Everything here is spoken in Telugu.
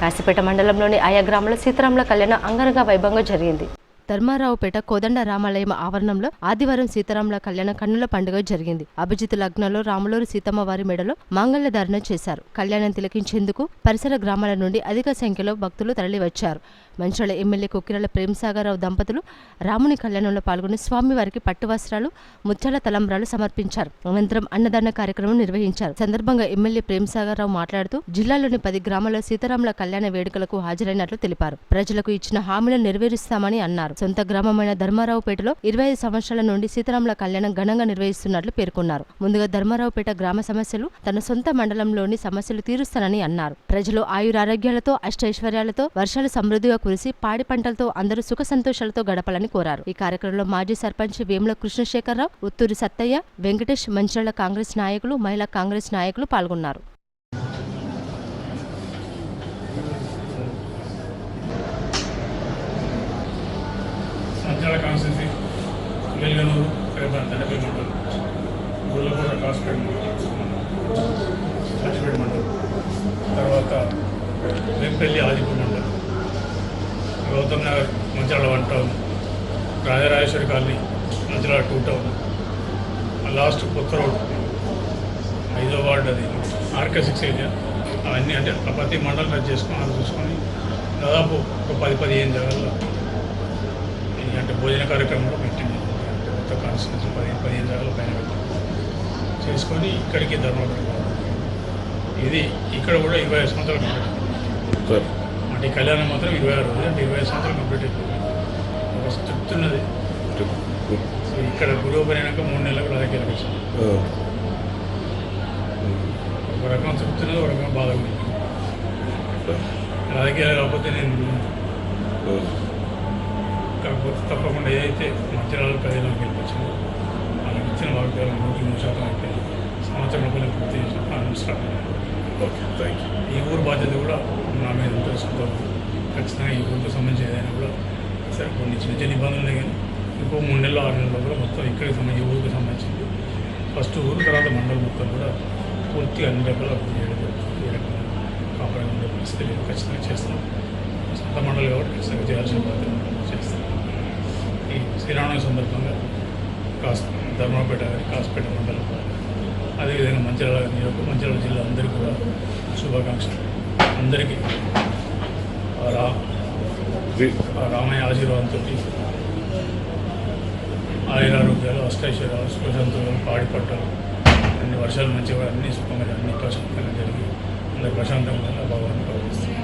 కాశీపేట మండలంలోని ఆయా గ్రామాల సీతారాముల కళ్యాణం అంగరంగ వైభవంగా జరిగింది. ధర్మారావుపేట కోదండ రామాలయం ఆవరణంలో ఆదివారం సీతారాముల కళ్యాణ కన్నుల పండుగ జరిగింది. అభిజిత్ లగ్నంలో రాములూరు సీతమ్మ వారి మెడలో మాంగళ్య ధారణ చేశారు. కళ్యాణం తిలకించేందుకు పరిసర గ్రామాల నుండి అధిక సంఖ్యలో భక్తులు తరలివచ్చారు. మంచాల ఎమ్మెల్యే కొక్కిరాల ప్రేమసాగరరావు దంపతులు రాముని కళ్యాణంలో పాల్గొని స్వామివారికి పట్టు వస్త్రాలు ముత్యాల తలంబ్రాలు సమర్పించారు. అనంతరం అన్నదాన కార్యక్రమం నిర్వహించారు. సందర్భంగా ఎమ్మెల్యే ప్రేమసాగరరావు మాట్లాడుతూ జిల్లాలోని పది గ్రామాల సీతారాముల కళ్యాణ వేడుకలకు హాజరైనట్లు తెలిపారు. ప్రజలకు ఇచ్చిన హామీలను నెరవేరుస్తామని అన్నారు. సొంత గ్రామమైన ధర్మారావుపేటలో ఇరవై ఐదు సంవత్సరాల నుండి సీతారాముల కళ్యాణం ఘనంగా నిర్వహిస్తున్నట్లు పేర్కొన్నారు. ముందుగా ధర్మారావుపేట గ్రామ సమస్యలు తన సొంత మండలంలోని సమస్యలు తీరుస్తానని అన్నారు. ప్రజలు ఆయురారోగ్యాలతో అష్టైశ్వర్యాలతో వర్షాలు సమృద్ధిగా కురిసి పాడి పంటలతో అందరూ సుఖ సంతోషాలతో గడపాలని కోరారు. ఈ కార్యక్రమంలో మాజీ సర్పంచ్ వేముల కృష్ణశేఖరరావు ఉత్తూరి సత్తయ్య వెంకటేష్ మంచిర్యాల కాంగ్రెస్ నాయకులు మహిళా కాంగ్రెస్ నాయకులు పాల్గొన్నారు. సంచాల కాన్స్టిట్యూన్సీ వెల్గనూరు రేపటి తండ్రి మండలం గుల్లపూట కాస్పేట మండలం. చచ్చిపేట మండలం. తర్వాత Vempalli Adipur Gautam Nagar Manchala one town Rajarajeshwari colony Manchala two town last కొత్త రోడ్ ఐదో వార్డు అది ఆర్కే సిక్స్ ఏరియా. అవన్నీ అంటే ప్రతి మండలం చేసుకుని అది చూసుకొని దాదాపు ఒక పది పదిహేను జగల్లో అంటే భోజన కార్యక్రమం కూడా పెట్టింది. కొత్త కాన్స్టిట్యూన్సీ పదిహేను పదిహేను జాగాల పైన చేసుకొని ఇక్కడికి ధర్మవరం ఇది ఇక్కడ కూడా ఇరవై సంవత్సరాలు ఈ కళ్యాణం మాత్రం ఇరవై ఆరు రోజులు అంటే ఇరవై సంవత్సరాలు కంప్లీట్ అయిపోయింది. ఒక తృప్తి ఉన్నది. సో ఇక్కడ గురువు పడినాక మూడు నెలలకు రాజకీయాలకు వచ్చాను ఒక రకం తృప్తి ఉన్నది ఒక రకం బాధ ఉంది రాజకీయాలు కాకపోతే నేను కాకపోతే తప్పకుండా ఏదైతే మధ్యరాలు ప్రజలకు గెలిపించిందో వాళ్ళకి ఇచ్చిన వాగ్దానం నూటి మూడు శాతం అయిపోయింది సంవత్సరం లోపల పూర్తి చేసిన నమస్కారం ఓకే థ్యాంక్ యూ ఈ ఊరు బాధ్యత కూడా నా మీద ఉంటుంది సొంత ఊరు. ఖచ్చితంగా ఈ ఊరికి సంబంధించి ఏదైనా కూడా సరే కొన్ని చిన్న చిన్న ఇబ్బందులు కానీ ఇంకో మూడు నెలలు ఆరు నెలలు కూడా మొత్తం ఇక్కడికి సంబంధించి ఊరికి సంబంధించింది. ఫస్ట్ ఊరు తర్వాత మండలం మొత్తం కూడా పూర్తిగా అన్ని రకాల అభివృద్ధి చేయడం జరుగుతుంది. ఏ రకంగా కాపాడే ఉండే పరిస్థితి లేదు. ఖచ్చితంగా చేస్తాం. సొంత మండలి కాబట్టి ఖచ్చితంగా చేయాల్సిన బాధ్యత చేస్తాం. ఈ శ్రీరామనవమి సందర్భంగా కాస్ ధర్మపేట కానీ కాసుపేట మండలం అదేవిధంగా మంచిర్యాల నియోజకవర్గం మంచిర్యాల జిల్లా అందరికీ కూడా శుభాకాంక్షలు. అందరికీ రా రామయ్య ఆశీర్వాదంతో ఆయన అష్టైశ్వర్యాలు సుఖశాంతులు పాడి పట్టాలు అన్ని వర్షాలు మంచిగా అన్ని సుఖంగా అన్ని ప్రశాంతంగా జరిగి అందరు ప్రశాంతంగా భగవాన్ భావిస్తారు